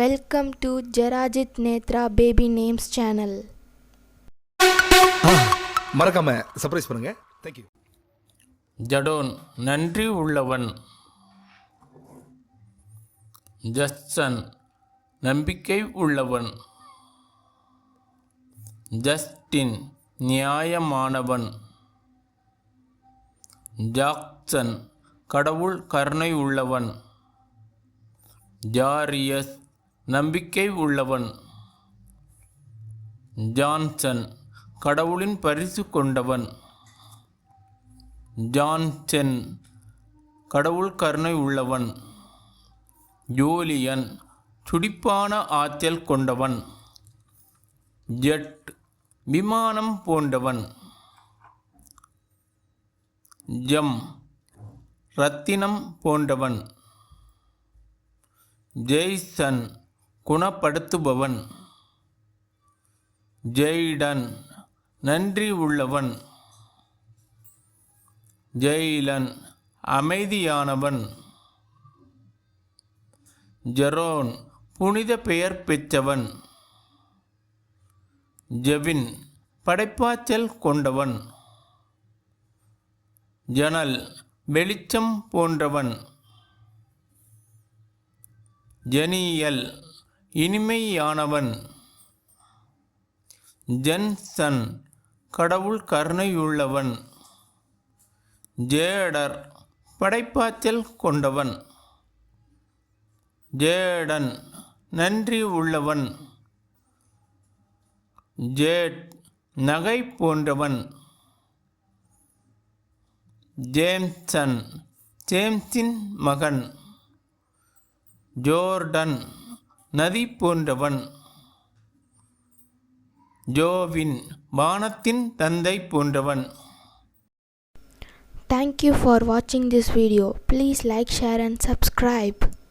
Welcome to Jarajit Netra Baby Names channel. மறக்காம surprise பண்ணுங்க. Thank you Jadon நன்றி உள்ளவன். ஜஸ்டன் நம்பிக்கை உள்ளவன். ஜஸ்டின் நியாயமானவன். ஜாக்சன் கடவுள் கருணை உள்ளவன். ஜாரியஸ் நம்பிக்கை உள்ளவன். ஜான்சன் கடவுளின் பரிசு கொண்டவன். ஜான்சென் கடவுள் கருணை உள்ளவன். ஜோலியன் துடிப்பான ஆற்றல் கொண்டவன். ஜெட் விமானம் போன்றவன். ஜம் ரத்தினம் போன்றவன். ஜெய்சன் குணப்படுத்துபவன். ஜெய்டன் நன்றி உள்ளவன். ஜெயிலன் அமைதியானவன். ஜெரோன் புனித பெயர் பெற்றவன். ஜெவின் படைப்பாற்றல் கொண்டவன். ஜனல் வெளிச்சம் போன்றவன். ஜெனியல் இனிமையானவன். ஜென்சன் கடவுள் கருணையுள்ளவன். ஜேடர் படைப்பாற்றல் கொண்டவன். ஜேடன் நன்றி உள்ளவன். ஜேட் நகை போன்றவன். ஜேம்சன் ஜேம்ஸின் மகன். ஜோர்டன் நதி போன்றவன் ஜோவின் வானத்தின் தந்தை போன்றவன் தேங்க்யூ ஃபார் வாட்சிங் this video please like share and subscribe